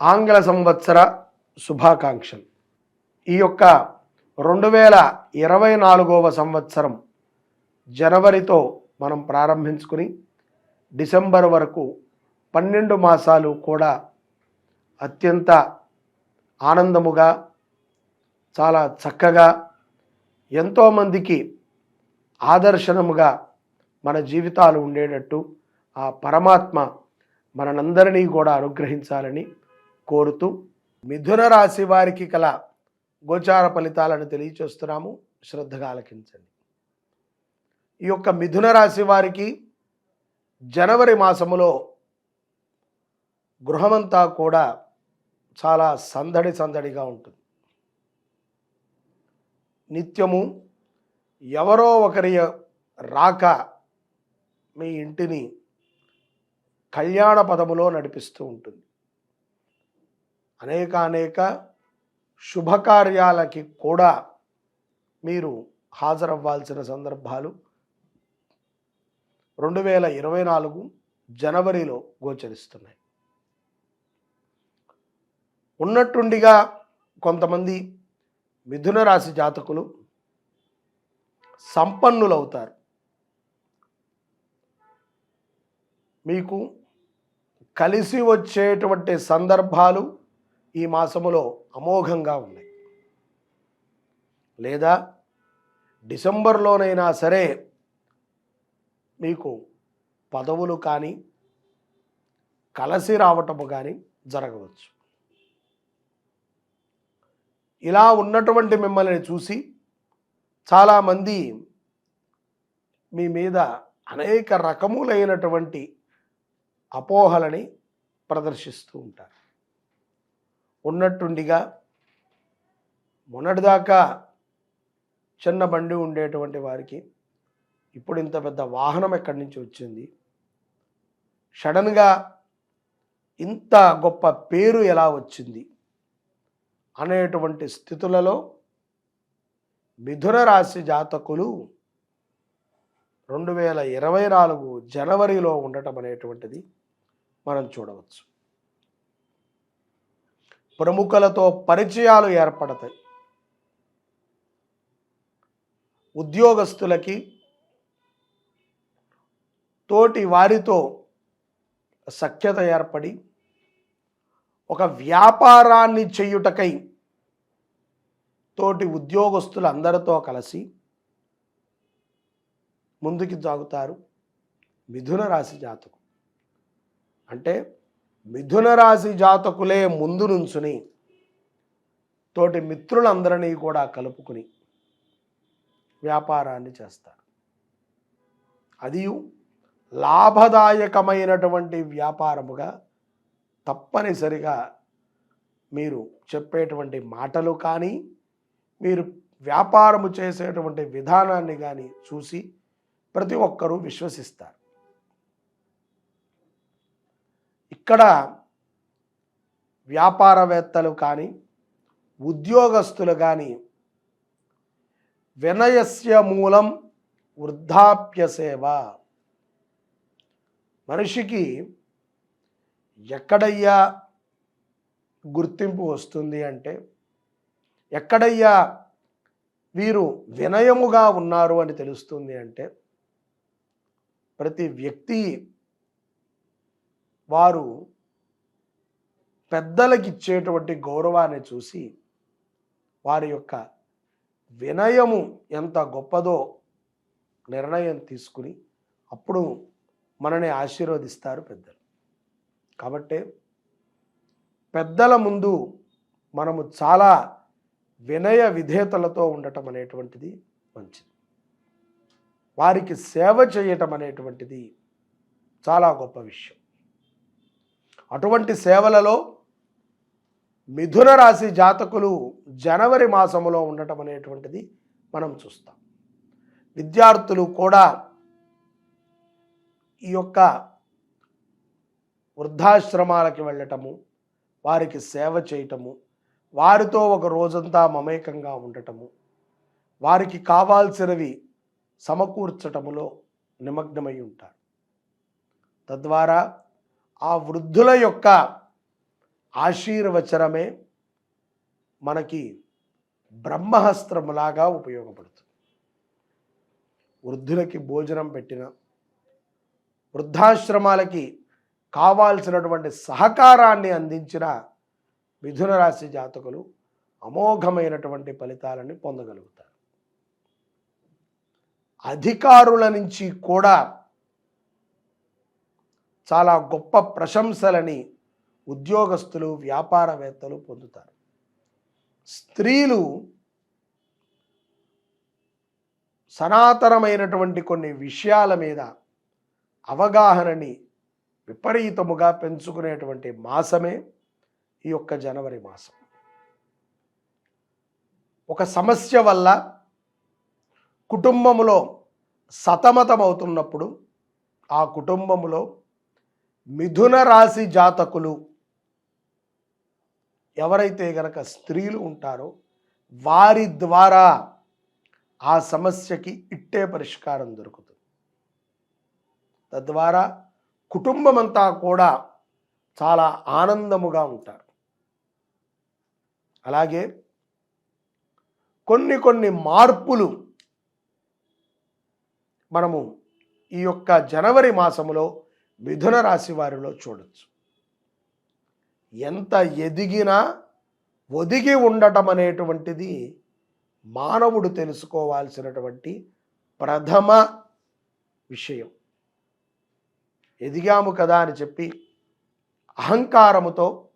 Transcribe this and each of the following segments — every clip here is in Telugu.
ఆంగ్ల సంవత్సర శుభాకాంక్షలు. ఈ యొక్క రెండు వేల ఇరవై నాలుగవ సంవత్సరం జనవరితో మనం ప్రారంభించుకుని డిసెంబర్ వరకు పన్నెండు మాసాలు కూడా అత్యంత ఆనందముగా చాలా చక్కగా ఎంతోమందికి ఆదర్శనముగా మన జీవితాలు ఉండేటట్టు ఆ పరమాత్మ మనందరినీ కూడా అనుగ్రహించాలని కోరుతూ మిథున రాశి వారికి కల గోచార ఫలితాలను తెలియచేస్తున్నాము. శ్రద్ధగా ఆలకించండి. ఈ యొక్క మిథున రాశి వారికి జనవరి మాసములో గృహమంతా కూడా చాలా సందడి సందడిగా ఉంటుంది. నిత్యము ఎవరో ఒకరి రాక మీ ఇంటిని కళ్యాణ పదములో నడిపిస్తూ ఉంటుంది. అనేక అనేక శుభకార్యాలకి కూడా మీరు హాజరవ్వాల్సిన సందర్భాలు. రెండు వేల ఇరవై నాలుగు జనవరిలో గోచరిస్తున్నాయి. ఉన్నట్టుండిగా కొంతమంది మిథున రాశి జాతకులు సంపన్నులవుతారు. మీకు కలిసి వచ్చేటువంటి సందర్భాలు ఈ మాసములో అమోఘంగా ఉన్నాయి. లేదా డిసెంబర్లోనైనా సరే మీకు పదవులు కానీ కలిసి రావటము కానీ జరగవచ్చు. ఇలా ఉన్నటువంటి మిమ్మల్ని చూసి చాలామంది మీ మీద అనేక రకములైనటువంటి అపోహలని ప్రదర్శిస్తూ ఉంటారు. ఉన్నట్టుండిగా మొన్నటిదాకా చిన్న బండి ఉండేటువంటి వారికి ఇప్పుడు ఇంత పెద్ద వాహనం ఎక్కడి నుంచి వచ్చింది? సడన్గా ఇంత గొప్ప పేరు ఎలా వచ్చింది? అనేటువంటి స్థితులలో మిథున రాశి జాతకులు రెండు వేల ఇరవై నాలుగు జనవరిలో ఉండటం అనేటువంటిది మనం చూడవచ్చు. ప్రముఖులతో పరిచయాలు ఏర్పడతాయి. ఉద్యోగస్తులకి తోటి వారితో సఖ్యత ఏర్పడి ఒక వ్యాపారాన్ని చేయుటకై తోటి ఉద్యోగస్తులందరితో కలిసి ముందుకి సాగుతారు మిథున రాశి జాతకం. అంటే మిథున రాశి జాతకులే ముందు నుంచుని తోటి మిత్రులందరినీ కూడా కలుపుకుని వ్యాపారాన్ని చేస్తారు. అది లాభదాయకమైనటువంటి వ్యాపారముగా తప్పనిసరిగా మీరు చెప్పేటువంటి మాటలు కానీ మీరు వ్యాపారము చేసేటువంటి విధానాన్ని కానీ చూసి ప్రతి ఒక్కరూ విశ్వసిస్తారు. ఇక్కడ వ్యాపారవేత్తలు కానీ ఉద్యోగస్తులు కానీ వినయస్య మూలం వృద్ధాప్య సేవ. మనిషికి ఎక్కడయ్యా గుర్తింపు వస్తుంది అంటే ఎక్కడయ్యా వీరు వినయముగా ఉన్నారు అని తెలుస్తుంది అంటే ప్రతి వ్యక్తి వారు పెద్దలకు ఇచ్చేటువంటి గౌరవాన్ని చూసి వారి యొక్క వినయము ఎంత గొప్పదో నిర్ణయం తీసుకుని అప్పుడు మనని ఆశీర్వదిస్తారు పెద్దలు. కాబట్టి పెద్దల ముందు మనము చాలా వినయ విధేతలతో ఉండటం అనేటువంటిది మంచిది. వారికి సేవ చేయటం అనేటువంటిది చాలా గొప్ప విషయం. అటువంటి సేవలలో మిథున రాశి జాతకులు జనవరి మాసములో ఉండటం అనేటువంటిది మనం చూస్తాం. విద్యార్థులు కూడా ఈ యొక్క వృద్ధాశ్రమాలకి వెళ్ళటము వారికి సేవ చేయటము వారితో ఒక రోజంతా మమేకంగా ఉండటము వారికి కావాల్సినవి సమకూర్చటములో నిమగ్నమై ఉంటారు. తద్వారా ఆ వృద్ధుల యొక్క ఆశీర్వచనమే మనకి బ్రహ్మహస్త్రములాగా ఉపయోగపడుతుంది. వృద్ధులకి భోజనం పెట్టిన వృద్ధాశ్రమాలకి కావాల్సినటువంటి సహకారాన్ని అందించిన మిథున రాశి జాతకులు అమోఘమైనటువంటి ఫలితాలని పొందగలుగుతారు. అధికారుల నుంచి కూడా చాలా గొప్ప ప్రశంసలని ఉద్యోగస్తులు వ్యాపారవేత్తలు పొందుతారు. స్త్రీలు సనాతనమైనటువంటి కొన్ని విషయాల మీద అవగాహనని విపరీతముగా పెంచుకునేటువంటి మాసమే ఈ యొక్క జనవరి మాసం. ఒక సమస్య వల్ల కుటుంబములో సతమతమవుతున్నప్పుడు ఆ కుటుంబంలో మిథున రాశి జాతకులు ఎవరైతే గనక స్త్రీలు ఉంటారో వారి ద్వారా ఆ సమస్యకి ఇట్టే పరిష్కారం దొరుకుతుంది. తద్వారా కుటుంబం అంతా కూడా చాలా ఆనందముగా ఉంటారు. అలాగే కొన్ని కొన్ని మార్పులు మనము ఈ యొక్క జనవరి మాసములో మిథున రాశి వారిలో చూడొచ్చు. ఎంత ఎదిగినా ఒదిగి ఉండటం అనేటువంటిది మానవుడు తెలుసుకోవాల్సినటువంటి ప్రథమ విషయం. ఎదిగాము కదా అని చెప్పి అహంకారముతో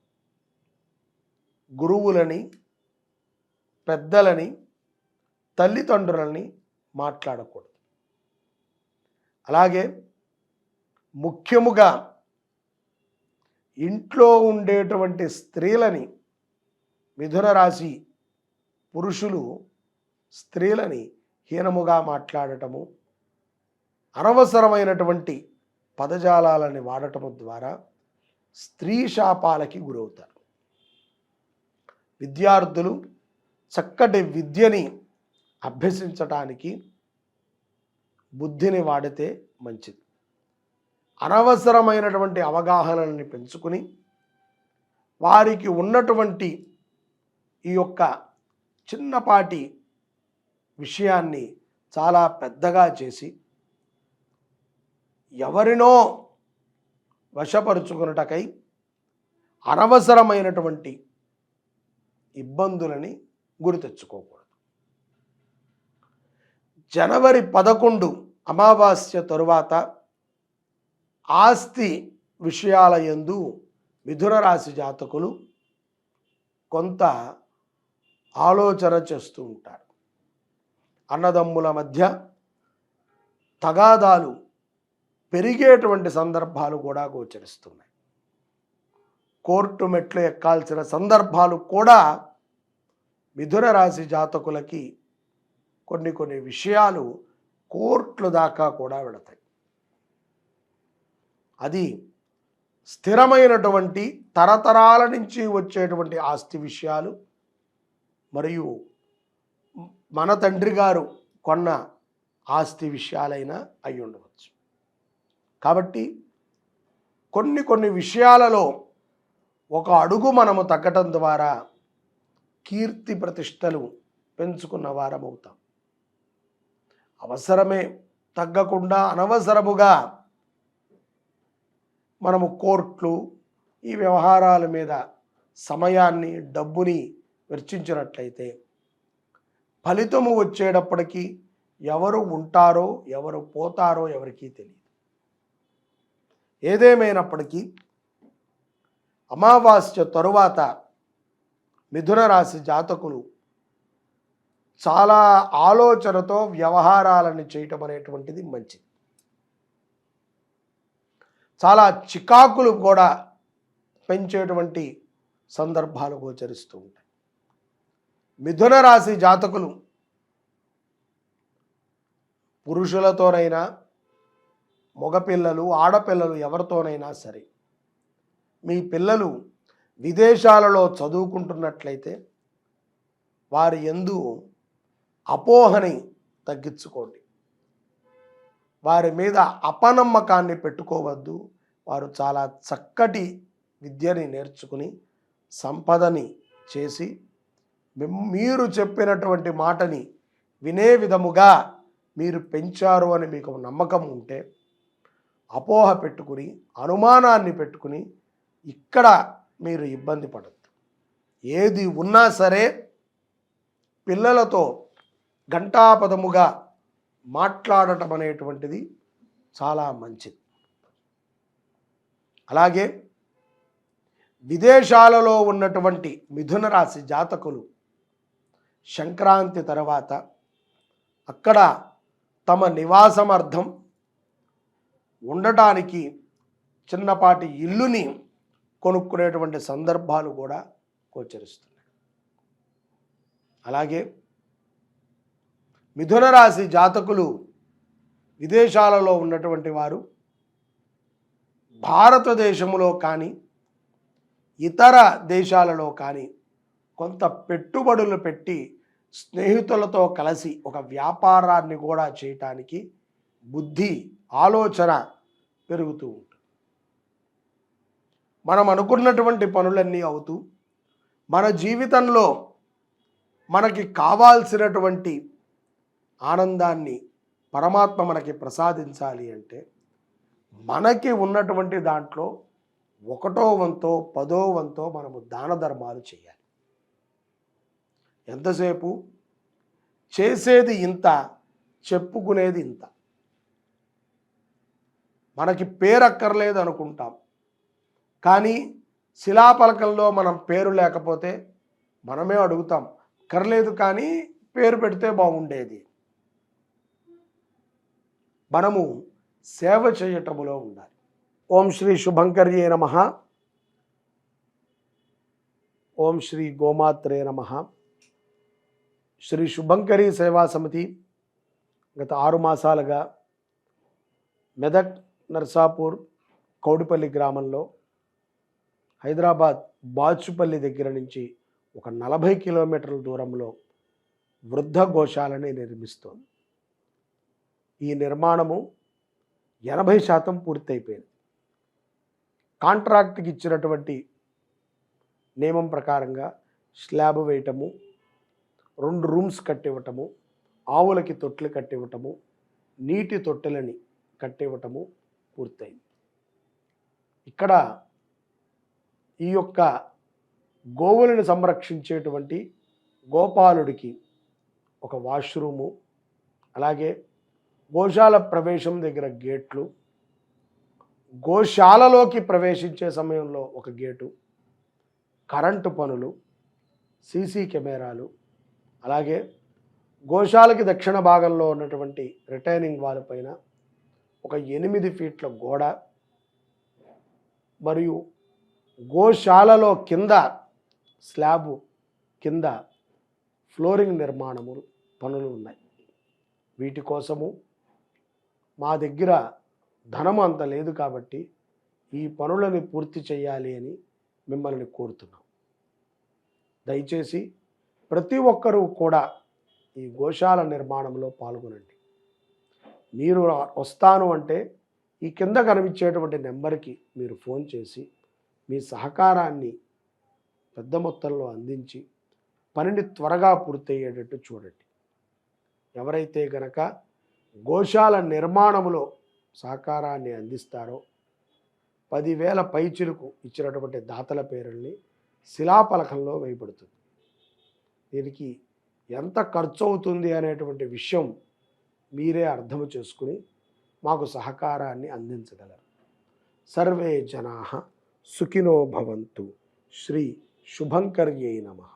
గురువులని పెద్దలని తల్లిదండ్రులని మాట్లాడకూడదు. అలాగే ముఖ్యముగా ఇంట్లో ఉండేటువంటి స్త్రీలని మిథున రాశి పురుషులు స్త్రీలని హీనముగా మాట్లాడటము అనవసరమైనటువంటి పదజాలాలని వాడటము ద్వారా స్త్రీ శాపాలకి గురవుతారు. విద్యార్థులు చక్కటి విద్యని అభ్యసించటానికి బుద్ధిని వాడితే మంచిది. అనవసరమైనటువంటి అవగాహనని పెంచుకుని వారికి ఉన్నటువంటి ఈ యొక్క చిన్నపాటి విషయాన్ని చాలా పెద్దగా చేసి ఎవరినో వశపరుచుకున్నటకై అనవసరమైనటువంటి ఇబ్బందులని గురి తెచ్చుకోకూడదు. జనవరి పదకొండు అమావాస్య తరువాత ఆస్తి విషయాల యందు మిథున రాశి జాతకులు కొంత ఆలోచన చేస్తూ ఉంటారు. అన్నదమ్ముల మధ్య తగాదాలు పెరిగేటువంటి సందర్భాలు కూడా గోచరిస్తున్నాయి. కోర్టు మెట్లు ఎక్కాల్సిన సందర్భాలు కూడా మిథున రాశి జాతకులకి కొన్ని కొన్ని విషయాలు కోర్టుల దాకా కూడా వెళతాయి. అది స్థిరమైనటువంటి తరతరాల నుంచి వచ్చేటువంటి ఆస్తి విషయాలు మరియు మన తండ్రి గారు కొన్న ఆస్తి విషయాలైనా అయి ఉండవచ్చు. కాబట్టి కొన్ని కొన్ని విషయాలలో ఒక అడుగు మనము తగ్గటం ద్వారా కీర్తి ప్రతిష్టలు పెంచుకున్న వారం అవుతాం అవసరమే తగ్గకుండా అనవసరముగా మనము కోర్టులు ఈ వ్యవహారాల మీద సమయాన్ని డబ్బుని వెచ్చించినట్లయితే ఫలితము వచ్చేటప్పటికీ ఎవరు ఉంటారో ఎవరు పోతారో ఎవరికీ తెలియదు. ఏదేమైనప్పటికీ అమావాస్య తరువాత మిథున రాశి జాతకులు చాలా ఆలోచనతో వ్యవహారాలను చేయటం అనేటువంటిది మంచిది. చాలా చికాకులు కూడా పెంచేటువంటి సందర్భాలు గోచరిస్తూ ఉంటాయి. మిథున రాశి జాతకులు పురుషులతోనైనా మగపిల్లలు ఆడపిల్లలు ఎవరితోనైనా సరే మీ పిల్లలు విదేశాలలో చదువుకుంటున్నట్లయితే వారి ఎందు అపోహని తగ్గించుకోండి. వారి మీద అపనమ్మకాన్ని పెట్టుకోవద్దు. వారు చాలా చక్కటి విద్యని నేర్చుకుని సంపదని చేసి మీరు చెప్పినటువంటి మాటని వినే విధముగా మీరు పెంచారు అని మీకు నమ్మకం ఉంటే అపోహ పెట్టుకుని అనుమానాన్ని పెట్టుకుని ఇక్కడ మీరు ఇబ్బంది పడద్దు. ఏది ఉన్నా సరే పిల్లలతో ఘంటాపదముగా మాట్లాడటం అనేటువంటిది చాలా మంచిది. అలాగే విదేశాలలో ఉన్నటువంటి మిథున రాశి జాతకులు సంక్రాంతి తర్వాత అక్కడ తమ నివాసమర్థం ఉండటానికి చిన్నపాటి ఇల్లుని కొనుక్కునేటువంటి సందర్భాలు కూడా గోచరిస్తున్నాయి. అలాగే మిథున రాశి జాతకులు విదేశాలలో ఉన్నటువంటి వారు భారతదేశంలో కానీ ఇతర దేశాలలో కానీ కొంత పెట్టుబడులు పెట్టి స్నేహితులతో కలిసి ఒక వ్యాపారాన్ని కూడా చేయటానికి బుద్ధి ఆలోచన పెరుగుతూ ఉంటుంది. మనం అనుకున్నటువంటి పనులన్నీ అవుతూ మన జీవితంలో మనకి కావాల్సినటువంటి ఆనందాన్ని పరమాత్మ మనకి ప్రసాదించాలి అంటే మనకి ఉన్నటువంటి దాంట్లో ఒకటో వంతో పదో వంతో మనము దాన ధర్మాలు చేయాలి. ఎంతసేపు? చేసేది ఇంత చెప్పుకునేది ఇంత. మనకి పేరు అక్కర్లేదు అనుకుంటాం. కానీ శిలాపలకంలో మనం పేరు లేకపోతే మనమే అడుగుతాం. అక్కర్లేదు కానీ పేరు పెడితే బాగుండేది. మనము సేవ చేయటములో ఉండాలి. ఓం శ్రీ శుభంకర్యే నమ. ఓం శ్రీ గోమాత్రే నమ. శ్రీ శుభంకరి సేవా సమితి గత ఆరు మాసాలుగా మెదక్ నర్సాపూర్ కౌడిపల్లి గ్రామంలో హైదరాబాద్ బాచుపల్లి దగ్గర నుంచి ఒక నలభై కిలోమీటర్ల దూరంలో వృద్ధ గోశాలని నిర్మిస్తోంది. ఈ నిర్మాణము ఎనభై శాతం పూర్తయిపోయింది. కాంట్రాక్ట్కి ఇచ్చినటువంటి నియమం ప్రకారంగా స్లాబ్ వేయటము రెండు రూమ్స్ కట్టివ్వటము ఆవులకి తొట్లు కట్టివ్వటము నీటి తొట్టెలని కట్టివ్వటము పూర్తయింది. ఇక్కడ ఈ యొక్క గోవులను సంరక్షించేటువంటి గోపాలుడికి ఒక వాష్రూము అలాగే గోశాల ప్రవేశం దగ్గర గేట్లు గోశాలలోకి ప్రవేశించే సమయంలో ఒక గేటు కరెంటు పనులు సీసీ కెమెరాలు అలాగే గోశాలకి దక్షిణ భాగంలో ఉన్నటువంటి రిటైనింగ్ వాల్ పైన ఒక ఎనిమిది ఫీట్ల గోడ మరియు గోశాలలో కింద స్లాబు కింద ఫ్లోరింగ్ నిర్మాణము పనులు ఉన్నాయి. వీటి కోసము మా దగ్గర ధనం అంత లేదు కాబట్టి ఈ పనులని పూర్తి చేయాలి అని మిమ్మల్ని కోరుతున్నాం. దయచేసి ప్రతి ఒక్కరూ కూడా ఈ గోశాల నిర్మాణంలో పాల్గొనండి. మీరు వస్తాను అంటే ఈ కింద కనిపించేటువంటి నెంబర్కి మీరు ఫోన్ చేసి మీ సహకారాన్ని పెద్ద మొత్తంలో అందించి పనిని త్వరగా పూర్తయ్యేటట్టు చూడండి. ఎవరైతే గనక గోశాల నిర్మాణములో సహకారాన్ని అందిస్తారో పదివేల పైచులకు ఇచ్చినటువంటి దాతల పేరుల్ని శిలాపలకంలో వేయబడుతుంది. దీనికి ఎంత ఖర్చు అవుతుంది అనేటువంటి విషయం మీరే అర్థం చేసుకుని మాకు సహకారాన్ని అందించగలరు. సర్వే జనా సుఖినో భవంతు. శ్రీ శుభంకర్యై నమః.